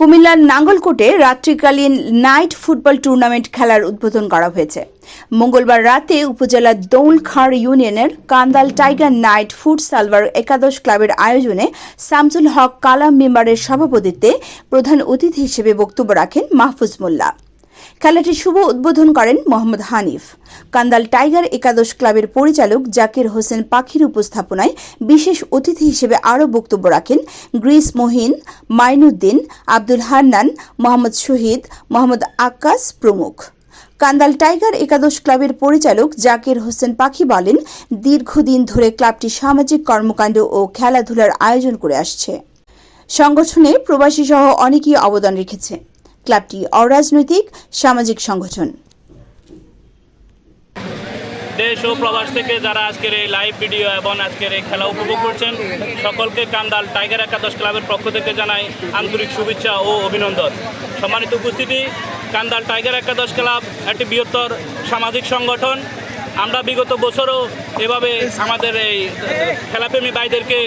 কুমিল্লার নাঙ্গলকোটে রাত্রিকালীন নাইট ফুটবল টুর্নামেন্ট খেলার উদ্বোধন করা হয়েছে। মঙ্গলবার রাতে উপজেলার দৌলখাঁড় ইউনিয়নের কান্দাল টাইগার নাইট ফুড সালভার একাদশ ক্লাবের আয়োজনে শামসুল হক কালাম মেম্বারের সভাপতিত্বে প্রধান অতিথি হিসেবে বক্তব্য রাখেন মাহফুজ মোল্লা। খেলাটির শুভ উদ্বোধন করেন মোহাম্মদ হানিফ। কান্দাল টাইগার একাদশ ক্লাবের পরিচালক জাকির হোসেন পাখির উপস্থাপনায় বিশেষ অতিথি হিসেবে আরও বক্তব্য রাখেন গ্রিস মহিন, মাইনুদ্দিন, আব্দুল হান্নান, মোহাম্মদ শহীদ, মোহাম্মদ আক্কাস প্রমুখ। কান্দাল টাইগার একাদশ ক্লাবের পরিচালক জাকির হোসেন পাখি বলেন, দীর্ঘদিন ধরে ক্লাবটি সামাজিক কর্মকাণ্ড ও খেলাধুলার আয়োজন করে আসছে। সংগঠনে প্রবাসী সহ অনেকেই অবদান রেখেছে। ক্লাবটি অরাজনৈতিক সামাজিক সংগঠন। দেশ ও প্রবাস থেকে যারা আজকের এই লাইভ ভিডিও এবং আজকের এই খেলা উপভোগ করছেন, সকলকে কান্দাল টাইগার একাদশ ক্লাবের পক্ষ থেকে জানাই আন্তরিক শুভেচ্ছা ও অভিনন্দন। সম্মানিত উপস্থিতি, কান্দাল টাইগার একাদশ ক্লাব, একটি বৃহত্তর সামাজিক সংগঠন। আমরা বিগত বছরও এভাবে আমাদের এই খেলাপ্রেমী ভাইদেরকে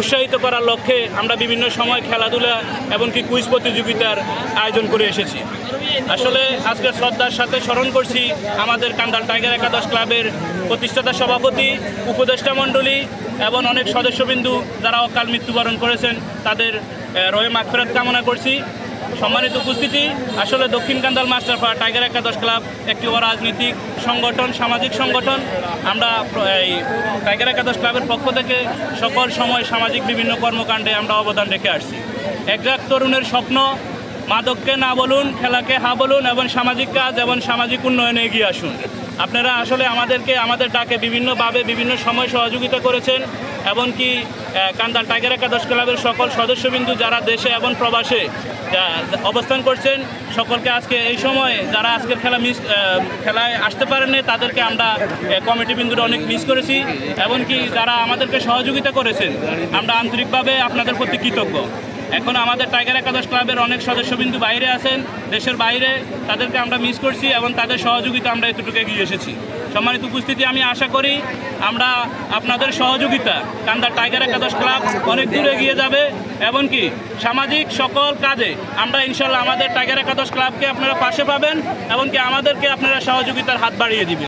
উৎসাহিত করার লক্ষ্যে আমরা বিভিন্ন সময় খেলাধুলা এমনকি কুইজ প্রতিযোগিতার আয়োজন করে এসেছি। আসলে আজকে শ্রদ্ধার সাথে স্মরণ করছি আমাদের কান্দাল টাইগার একাদশ ক্লাবের প্রতিষ্ঠাতা সভাপতি, উপদেষ্টা মণ্ডলী এবং অনেক সদস্যবিন্দু যারা অকাল মৃত্যুবরণ করেছেন, তাদের রয়ে মাগফেরাত কামনা করছি। সম্মানিত উপস্থিতি, আসলে দক্ষিণ কান্দাল মাস্টারপাড়া টাইগার একাদশ ক্লাব একটি অরাজনৈতিক সংগঠন, সামাজিক সংগঠন। আমরা এই টাইগার একাদশ ক্লাবের পক্ষ থেকে সকল সময় সামাজিক বিভিন্ন কর্মকাণ্ডে আমরা অবদান রেখে আসছি। একজাক তরুণের স্বপ্ন, মাদককে না বলুন, খেলাকে হা বলুন, এবং সামাজিক কাজ এবং সামাজিক উন্নয়নে এগিয়ে আসুন। আপনারা আসলে আমাদেরকে, আমাদের ডাকে বিভিন্নভাবে বিভিন্ন সময় সহযোগিতা করেছেন, এমনকি কান্দাল টাইগার একাদশ ক্লাবের সকল সদস্যবিন্দু যারা দেশে এবং প্রবাসে অবস্থান করছেন, সকলকে আজকে এই সময়ে যারা আজকের খেলা মিস খেলায় আসতে পারেননি তাদেরকে আমরা কমিটি বিন্দুটা অনেক মিস করেছি, এমনকি যারা আমাদেরকে সহযোগিতা করেছেন, আমরা আন্তরিকভাবে আপনাদের প্রতি কৃতজ্ঞ। এখন আমাদের টাইগার একাদশ ক্লাবের অনেক সদস্যবিন্দু বাইরে আছেন, দেশের বাইরে, তাদেরকে আমরা মিস করছি এবং তাদের সহযোগিতা আমরা এতটুকু এগিয়ে এসেছি। সম্মানিত উপস্থিতি, আমি আশা করি আমরা আপনাদের সহযোগিতা কান্দার টাইগার একাদশ ক্লাব অনেক দূর এগিয়ে যাবে, এমনকি সামাজিক সকল কাজে আমরা ইনশাল্লাহ আমাদের টাইগার একাদশ ক্লাবকে আপনারা পাশে পাবেন, এমনকি আমাদেরকে আপনারা সহযোগিতার হাত বাড়িয়ে দিবেন।